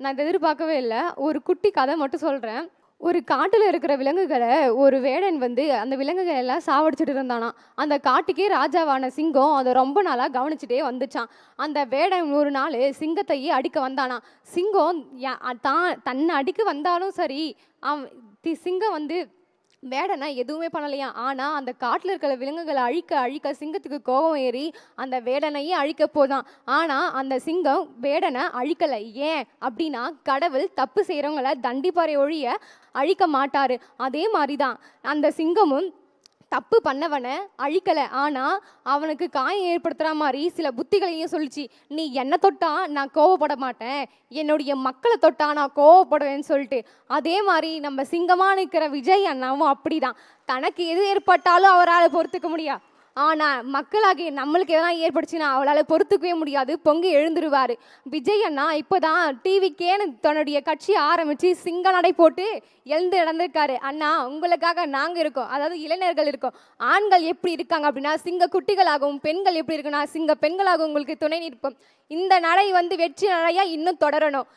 நான் இதை எதிர்பார்க்கவே இல்லை. ஒரு குட்டி கதை மட்டும் சொல்கிறேன் ஒரு காட்டில் இருக்கிற விலங்குகளை ஒரு வேடன் வந்து அந்த விலங்குகள் எல்லாம் சாவடிச்சிட்டு இருந்தானா அந்த காட்டுக்கே ராஜாவான சிங்கம் அதை ரொம்ப நாளாக கவனிச்சுட்டே வந்துச்சான் அந்த வேடன் ஒரு நாள் சிங்கத்தையே அடிக்க வந்தானா சிங்கம் யா- தான் தன்னை அடிக்க வந்தாலும் சரி அவன் தி- சிங்கம் வந்து வேடனை எதுவுமே பண்ணலையா? ஆனால் அந்த காட்டில் இருக்கிற விலங்குகளை அழிக்க அழிக்க சிங்கத்துக்கு கோபம் ஏறி அந்த வேடனையே அழிக்க போதான். ஆனால் அந்த சிங்கம் வேடனை அழிக்கலை. ஏன்? அப்படின்னா கடவுள் தப்பு செய்கிறவங்களை தண்டிப்பாறை ஒழிய அழிக்க மாட்டாரு. அதே மாதிரி தான் அந்த சிங்கமும் தப்பு பண்ணவனை அழிக்கலை. ஆனால் அவனுக்கு காயம் ஏற்படுத்துகிற மாதிரி சில புத்திகளையும் சொல்லிச்சு. நீ என்னை தொட்டா நான் கோவப்பட மாட்டேன். என்னுடைய மக்களை தொட்டா நான் கோவப்படுவேன்னு சொல்லிட்டு. அதே மாதிரி நம்ம சிங்கமாக நிற்கிற விஜய் அண்ணாவும் அப்படிதான். தனக்கு எது ஏற்பட்டாலும் அவரால் பொறுத்துக்க முடியாது ஆனால் மக்களாகிய நம்மளுக்கு எதனா ஏற்படுச்சுன்னா அவளால் பொறுத்துக்கவே முடியாது. பொங்கி எழுந்துருவார். விஜய் அண்ணா இப்போ தான் டிவிக்கேன்னு தன்னுடைய கட்சியை ஆரம்பித்து சிங்க நடை போட்டு எழுந்து நடந்திருக்காரு. அண்ணா உங்களுக்காக நாங்கள் இருக்கோம். அதாவது இளைஞர்கள் இருக்கோம். ஆண்கள் எப்படி இருக்காங்க அப்படின்னா சிங்க குட்டிகளாகவும் பெண்கள் எப்படி இருக்குன்னா சிங்க பெண்களாகவும் உங்களுக்கு துணை நிற்போம். இந்த நடை வந்து வெற்றி நடையாக இன்னும் தொடரணும்.